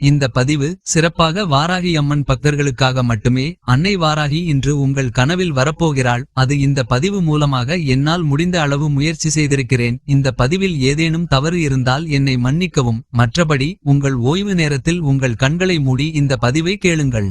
இந்த பதிவு சிறப்பாக வாராகி அம்மன் பக்தர்களுக்காக மட்டுமே அன்னை வாராகி இன்று உங்கள் கனவில் வரப்போகிறாள். அது இந்த பதிவு மூலமாக என்னால் முடிந்த அளவு முயற்சி செய்திருக்கிறேன். இந்த பதிவில் ஏதேனும் தவறு இருந்தால் என்னை மன்னிக்கவும். மற்றபடி உங்கள் ஓய்வு நேரத்தில் உங்கள் கண்களை மூடி இந்த பதிவை கேளுங்கள்.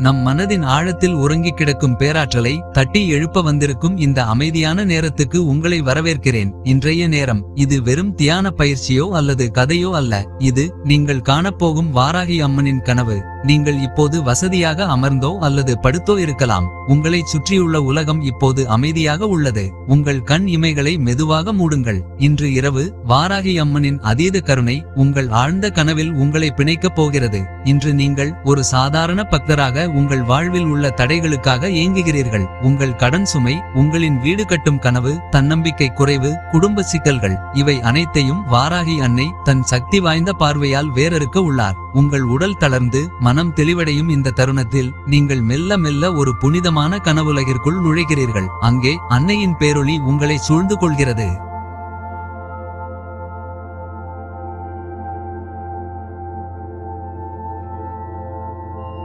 நம் மனதின் ஆழத்தில் உறங்கிக் கிடக்கும் பேராற்றலை தட்டி எழுப்ப வந்திருக்கும் இந்த அமைதியான நேரத்துக்கு உங்களை வரவேற்கிறேன். இன்றைய நேரம். இது வெறும் தியான பயிற்சியோ அல்லது கதையோ அல்ல. இது நீங்கள் காணப்போகும் வாராகி அம்மனின் கனவு. நீங்கள் இப்போது வசதியாக அமர்ந்தோ அல்லது படுத்தோ இருக்கலாம். உங்களைச் சுற்றியுள்ள உலகம் இப்போது அமைதியாக உள்ளது. உங்கள் கண் இமைகளை மெதுவாக மூடுங்கள். இன்று இரவு வாராகி அம்மனின் அதீத கருணை உங்கள் ஆழ்ந்த கனவில் உங்களை பிணைக்கப் போகிறது. இன்று நீங்கள் ஒரு சாதாரண பக்தராக உங்கள் வாழ்வில் உள்ள தடைகளுக்காக ஏங்குகிறீர்கள். உங்கள் கடன் சுமை உங்களின் வீடு கட்டும் கனவு தன்னம்பிக்கை குறைவு குடும்ப சிக்கல்கள் இவை அனைத்தையும் வாராகி அன்னை தன் சக்தி வாய்ந்த பார்வையால் வேறறுக்க உள்ளார். உங்கள் உடல் தளர்ந்து மனம் தெளிவடையும் இந்த தருணத்தில் நீங்கள் மெல்ல மெல்ல ஒரு புனிதமான கனவுலகிற்குள் நுழைகிறீர்கள். அங்கே அன்னையின் பேரொளி உங்களை சூழ்ந்து கொள்கிறது.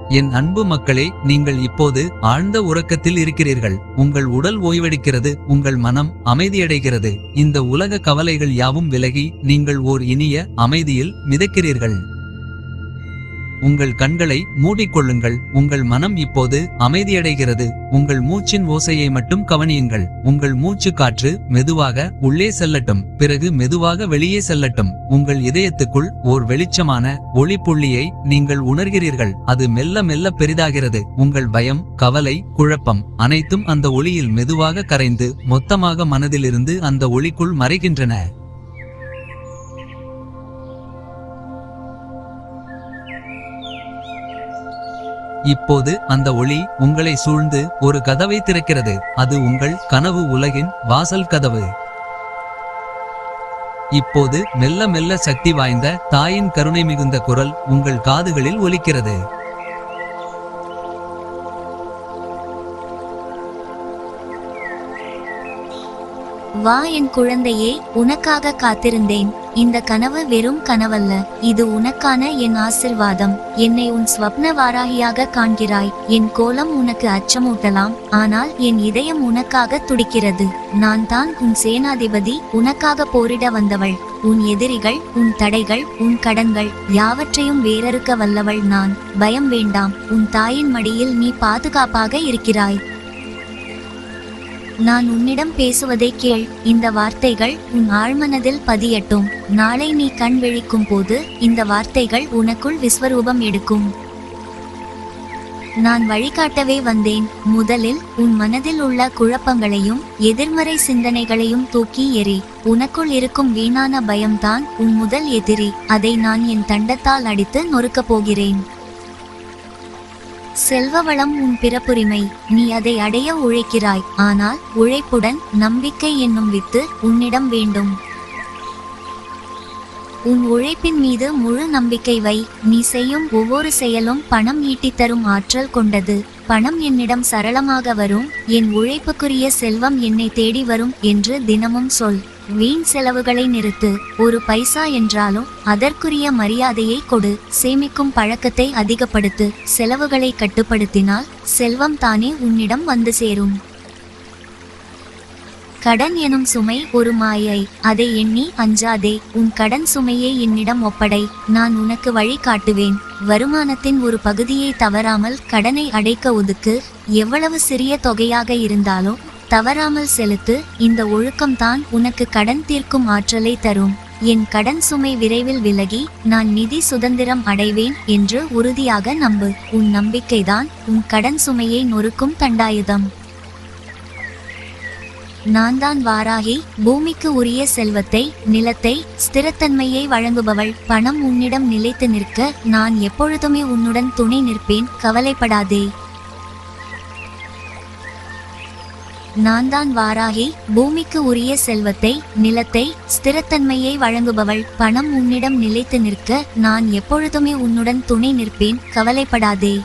என் அன்பு மக்களே நீங்கள் இப்போது ஆழ்ந்த உறக்கத்தில் இருக்கிறீர்கள். உங்கள் உடல் ஓய்வெடுக்கிறது உங்கள் மனம் அமைதியடைகிறது. இந்த உலக கவலைகள் யாவும் விலகி நீங்கள் ஓர் இனிய அமைதியில் மிதக்கிறீர்கள். உங்கள் கண்களை மூடிக்கொள்ளுங்கள். உங்கள் மனம் இப்போது அமைதியடைகிறது. உங்கள் மூச்சின் ஓசையை மட்டும் கவனியுங்கள். உங்கள் மூச்சு காற்று மெதுவாக உள்ளே செல்லட்டும். பிறகு மெதுவாக வெளியே செல்லட்டும். உங்கள் இதயத்துக்குள் ஓர் வெளிச்சமான ஒளிப்புள்ளியை நீங்கள் உணர்கிறீர்கள். அது மெல்ல மெல்ல பெரிதாகிறது. உங்கள் பயம் கவலை குழப்பம் அனைத்தும் அந்த ஒளியில் மெதுவாக கரைந்து மொத்தமாக மனதிலிருந்து அந்த ஒளிக்குள் மறைகின்றன. இப்போது அந்த ஒளி உங்களை சூழ்ந்து ஒரு கதவை திறக்கிறது. அது உங்கள் கனவு உலகின் வாசல் கதவு. இப்போது மெல்ல மெல்ல சக்தி வாய்ந்த தாயின் கருணை மிகுந்த குரல் உங்கள் காதுகளில் ஒலிக்கிறது. வா என் குழந்தையே உனக்காக காத்திருந்தேன். இந்த கனவு வெறும் கனவல்ல இது உனக்கான என் ஆசிர்வாதம். என்னை உன் ஸ்வப்ன வாராகியாக காண்கிறாய். என் கோலம் உனக்கு அச்சமூட்டலாம் ஆனால் என் இதயம் உனக்காக துடிக்கிறது. நான் தான் உன் சேனாதிபதி உனக்காக போரிட வந்தவள். உன் எதிரிகள் உன் தடைகள் உன் கடன்கள் யாவற்றையும் வேறறுக்க வல்லவள் நான். பயம் வேண்டாம் உன் தாயின் மடியில் நீ பாதுகாப்பாக இருக்கிறாய். நான் உன்னிடம் பேசுவதை கேள். இந்த வார்த்தைகள் உன் ஆழ்மனதில் பதியட்டும். நாளை நீ கண் விழிக்கும் போது இந்த வார்த்தைகள் உனக்குள் விஸ்வரூபம் எடுக்கும். நான் வழிகாட்டவே வந்தேன். முதலில் உன் மனதில் உள்ள குழப்பங்களையும் எதிர்மறை சிந்தனைகளையும் தூக்கி எறி. உனக்குள் இருக்கும் வீணான பயம்தான் உன் முதல் எதிரி. அதை நான் என் தண்டத்தால் அடித்து நொறுக்கப் போகிறேன். செல்வ வளம் உன் பிறப்புரிமை. நீ அதை அடைய உழைக்கிறாய். ஆனால் உழைப்புடன் நம்பிக்கை என்னும் வித்து உன்னிடம் வேண்டும். உன் உழைப்பின் மீது முழு நம்பிக்கை வை. நீ செய்யும் ஒவ்வொரு செயலும் பணம் ஈட்டித் தரும் ஆற்றல் கொண்டது. பணம் என்னிடம் சரளமாக வரும். என் உழைப்புக்குரிய செல்வம் என்னை தேடி வரும் என்று தினமும் சொல். வீண் செலவுகளை நிறுத்து ஒரு பைசா என்றாலும் அதற்குரிய மரியாதையை கொடு. சேமிக்கும் பழக்கத்தை அதிகப்படுத்து. செலவுகளை கட்டுப்படுத்தினால் செல்வம் தானே உன்னிடம் வந்து சேரும். கடன் எனும் சுமை ஒரு மாயை. அதை எண்ணி அஞ்சாதே. உன் கடன் சுமையை என்னிடம் ஒப்படை. நான் உனக்கு வழி காட்டுவேன். வருமானத்தின் ஒரு பகுதியை தவறாமல் கடனை அடைக்க ஒதுக்கு. எவ்வளவு சிறிய தொகையாக இருந்தாலும் தவறாமல் செலுத்து இந்த ஒழுக்கம்தான் உனக்கு கடன் தீர்க்கும் ஆற்றலை தரும். என் கடன் சுமை விரைவில் விலகி நான் நிதி சுதந்திரம் அடைவேன் என்று உறுதியாக நம்பு. உன் நம்பிக்கைதான் உன் கடன் சுமையை நொறுக்கும் தண்டாயுதம். நான் தான் வாராகி பூமிக்கு உரிய செல்வத்தை நிலத்தை ஸ்திரத்தன்மையை வழங்குபவள். பணம் உன்னிடம் நிலைத்து நிற்க நான் எப்பொழுதுமே உன்னுடன் துணை நிற்பேன் கவலைப்படாதே. நான் தான் வாராகி பூமிக்கு உரிய செல்வத்தை நிலத்தை ஸ்திரத்தன்மையை வழங்குபவள். பணம் உன்னிடம் நிலைத்து நிற்க நான் எப்பொழுதுமே உன்னுடன் துணை நிற்பேன். கவலைப்படாதே.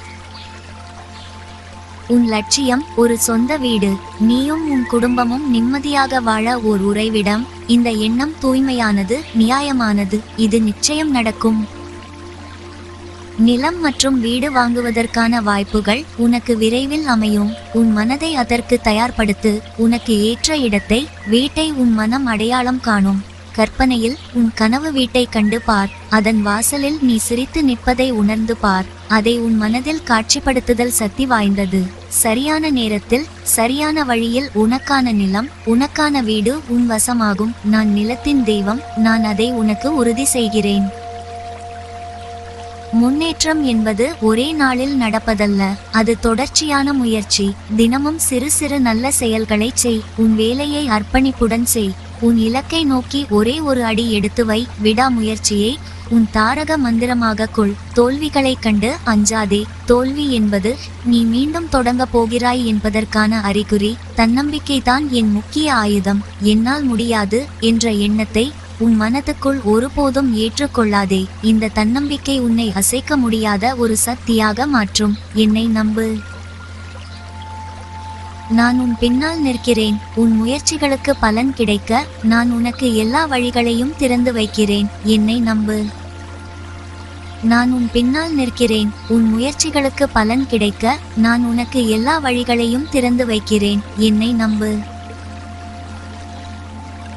உன் லட்சியம் ஒரு சொந்த வீடு. நீயும் உன் குடும்பமும் நிம்மதியாக வாழ ஓர் உறைவிடம். இந்த எண்ணம் தூய்மையானது நியாயமானது. இது நிச்சயம் நடக்கும். நிலம் மற்றும் வீடு வாங்குவதற்கான வாய்ப்புகள் உனக்கு விரைவில் அமையும். உன் மனதை அதற்கு தயார்படுத்து உனக்கு ஏற்ற இடத்தை வீட்டை உன் மனம் அடையாளம் காணும். கற்பனையில் உன் கனவு வீட்டை கண்டு பார். அதன் வாசலில் நீ சிரித்து நிற்பதை உணர்ந்து பார். அதை உன் மனதில் காட்சிப்படுத்துதல் சக்தி வாய்ந்தது. சரியான நேரத்தில் சரியான வழியில் உனக்கான நிலம் உனக்கான வீடு உன் வசமாகும். நான் நிலத்தின் தெய்வம் நான் அதை உனக்கு உறுதி செய்கிறேன். முன்னேற்றம் என்பது ஒரே நாளில் நடப்பதல்ல. அது தொடர்ச்சியான முயற்சி. தினமும் சிறு சிறு நல்ல செயல்களை செய். உன் வேலையை அர்ப்பணிப்புடன் செய். உன் இலக்கை நோக்கி ஒரே ஒரு அடி எடுத்து வை. விடாமுயற்சியை உன் தாரக மந்திரமாக கொள். தோல்விகளை கண்டு அஞ்சாதே. தோல்வி என்பது நீ மீண்டும் தொடங்க போகிறாய் என்பதற்கான அறிகுறி. தன்னம்பிக்கைதான் என் முக்கிய ஆயுதம். என்னால் முடியாது என்ற எண்ணத்தை உன் மனதுக்குள் ஒருபோதும் ஏற்றுக்கொள்ளாதே. இந்த தன்னம்பிக்கை உன்னை அசைக்க முடியாத ஒரு சக்தியாக மாற்றும். என்னை நம்பு. நான் உன் பின்னால் நிற்கிறேன். உன் முயற்சிகளுக்கு பலன் கிடைக்க நான் உனக்கு எல்லா வழிகளையும் திறந்து வைக்கிறேன். என்னை நம்பு. நான் உன் பின்னால் நிற்கிறேன். உன் முயற்சிகளுக்கு பலன் கிடைக்க நான் உனக்கு எல்லா வழிகளையும் திறந்து வைக்கிறேன். என்னை நம்பு.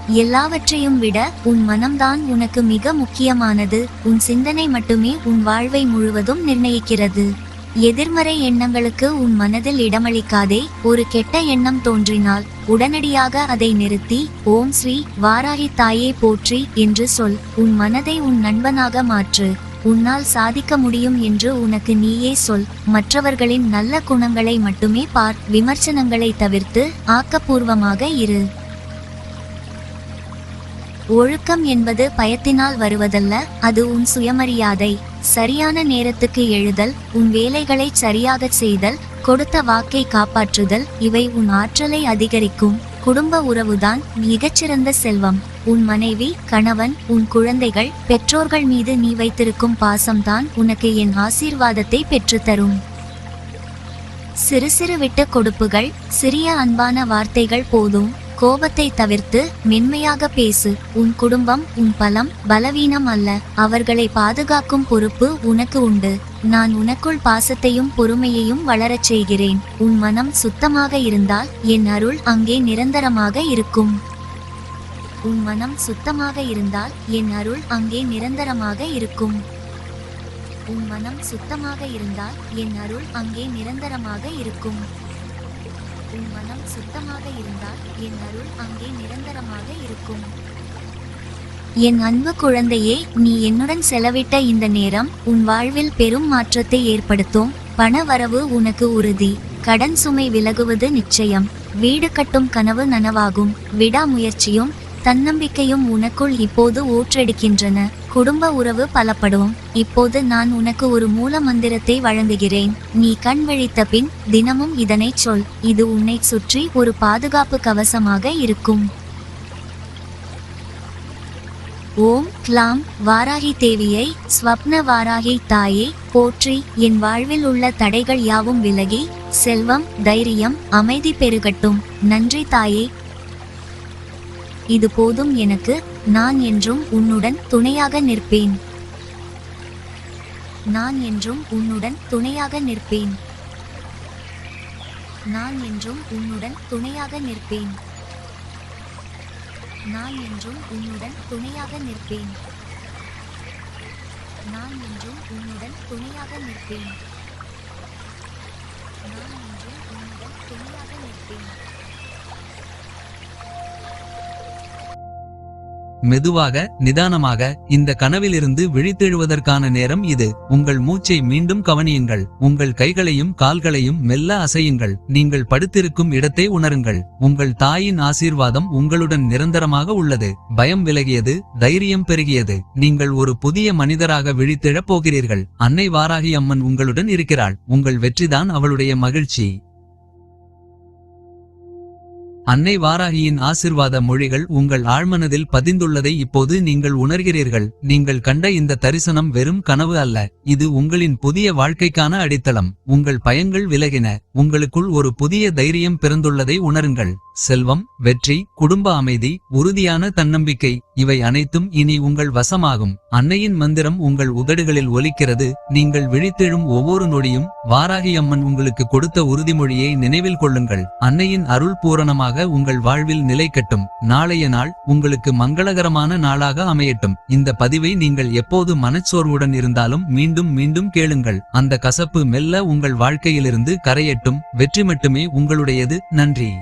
எல்லாவற்றையும் விட உன் மனம்தான் உனக்கு மிக முக்கியமானது. உன் சிந்தனை மட்டுமே உன் வாழ்வை முழுவதும் நிர்ணயிக்கிறது. எதிர்மறை எண்ணங்களுக்கு உன் மனதில் இடமளிக்காதே. ஒரு கெட்ட எண்ணம் தோன்றினால் உடனடியாக அதை நிறுத்தி ஓம் ஸ்ரீ வாராகி தாயே போற்றி என்று சொல். உன் மனதை உன் நண்பனாக மாற்று. உன்னால் சாதிக்க முடியும் என்று உனக்கு நீயே சொல். மற்றவர்களின் நல்ல குணங்களை மட்டுமே பார். விமர்சனங்களை தவிர்த்து ஆக்கப்பூர்வமாக இரு. ஒழுக்கம் என்பது பயத்தினால் வருவதல்ல அது உன் சுயமரியாதை. சரியான நேரத்துக்கு எழுதல் உன் வேலைகளை சரியாக செய்தல் கொடுத்த வாக்கை காப்பாற்றுதல் இவை உன் ஆற்றலை அதிகரிக்கும். குடும்ப உறவுதான் மிகச்சிறந்த செல்வம். உன் மனைவி கணவன் உன் குழந்தைகள் பெற்றோர்கள் மீது நீ வைத்திருக்கும் பாசம்தான் உனக்கு என் ஆசீர்வாதத்தை பெற்றுத்தரும். சிறு சிறு விட்டு கொடுப்புகள் சிறிய அன்பான வார்த்தைகள் போதும். கோபத்தை தவிர்த்து மென்மையாக பேசு. உன் குடும்பம் உன் பலம் பலவீனம் அல்ல. அவர்களை பாதுகாக்கும் பொறுப்பு உனக்கு உண்டு. நான் உனக்குள் பாசத்தையும் பொறுமையையும் வளரச் செய்கிறேன். உன் மனம் சுத்தமாக இருந்தால் என் அருள் அங்கே நிரந்தரமாக இருக்கும். உன் மனம் சுத்தமாக இருந்தால் என் அருள் அங்கே நிரந்தரமாக இருக்கும். உன் மனம் சுத்தமாக இருந்தால் என் அருள் அங்கே நிரந்தரமாக இருக்கும். உன் மனம் சுத்தமாக இருந்தால் என் அருள் அங்கே நிரந்தரமாக இருக்கும். என் அன்பு குழந்தையே நீ என்னுடன் செலவிட்ட இந்த நேரம் உன் வாழ்வில் பெரும் மாற்றத்தை ஏற்படுத்தும். பண வரவு உனக்கு உறுதி. கடன் சுமை விலகுவது நிச்சயம். வீடு கட்டும் கனவு நனவாகும். விடாமுயற்சியும் தன்னம்பிக்கையும் உனக்குள் இப்போது ஊற்றெடுக்கின்றன. குடும்ப உறவு பலப்படும் இப்போது நான் உனக்கு ஒரு மூல மந்திரத்தை வழங்குகிறேன். நீ கண் விழித்த பின் தினமும் இதனை சொல். இது உன்னை சுற்றி ஒரு பாதுகாப்பு கவசமாக இருக்கும். ஓம் க்லாம் வாராகி தேவியை ஸ்வப்ன வாராகி தாயே போற்றி என் வாழ்வில் உள்ள தடைகள் யாவும் விலகி செல்வம் தைரியம் அமைதி பெருகட்டும். நன்றி தாயே. இது போதும் எனக்கு. நான் என்றும் உன்னுடன் துணையாக நிற்பேன். நான் என்றும் உன்னுடன் துணையாக நிற்பேன். நான் என்றும் உன்னுடன் துணையாக நிற்பேன். நான் என்றும் உன்னுடன் துணையாக நிற்பேன். நான் என்றும் உன்னுடன் துணையாக நிற்பேன். நான் என்றும் உன்னுடன் துணையாக நிற்பேன். மெதுவாக நிதானமாக இந்த கனவிலிருந்து விழித்தெழுவதற்கான நேரம் இது. உங்கள் மூச்சை மீண்டும் கவனியுங்கள். உங்கள் கைகளையும் கால்களையும் மெல்ல அசையுங்கள். நீங்கள் படுத்திருக்கும் இடத்தை உணருங்கள். உங்கள் தாயின் ஆசீர்வாதம் உங்களுடன் நிரந்தரமாக உள்ளது. பயம் விலகியது தைரியம் பெருகியது. நீங்கள் ஒரு புதிய மனிதராக விழித்தெழப் போகிறீர்கள். அன்னை வாராகி அம்மன் உங்களுடன் இருக்கிறாள். உங்கள் வெற்றிதான் அவளுடைய மகிழ்ச்சி. அன்னை வாராகியின் ஆசிர்வாத மொழிகள் உங்கள் ஆழ்மனதில் பதிந்துள்ளதை இப்போது நீங்கள் உணர்கிறீர்கள். நீங்கள் கண்ட இந்த தரிசனம் வெறும் கனவு அல்ல. இது உங்களின் புதிய வாழ்க்கைக்கான அடித்தளம். உங்கள் பயங்கள் விலகின. உங்களுக்குள் ஒரு புதிய தைரியம் பிறந்துள்ளதை உணருங்கள். செல்வம் வெற்றி குடும்ப அமைதி உறுதியான தன்னம்பிக்கை இவை அனைத்தும் இனி உங்கள் வசமாகும். அன்னையின் மந்திரம் உங்கள் உதடுகளில் ஒலிக்கிறது. நீங்கள் விழித்தெழும் ஒவ்வொரு நொடியும் வாராகி அம்மன் உங்களுக்கு கொடுத்த உறுதிமொழியை நினைவில் கொள்ளுங்கள். அன்னையின் அருள் பூரணமாக உங்கள் வாழ்வில் நிலை கட்டும். நாளைய நாள் உங்களுக்கு மங்களகரமான நாளாக அமையட்டும். இந்த பதிவை நீங்கள் எப்போது மனச்சோர்வுடன் இருந்தாலும் மீண்டும் மீண்டும் கேளுங்கள். அந்த கசப்பு மெல்ல உங்கள் வாழ்க்கையிலிருந்து கரையட்டும். வெற்றி மட்டுமே உங்களுடையது. நன்றி.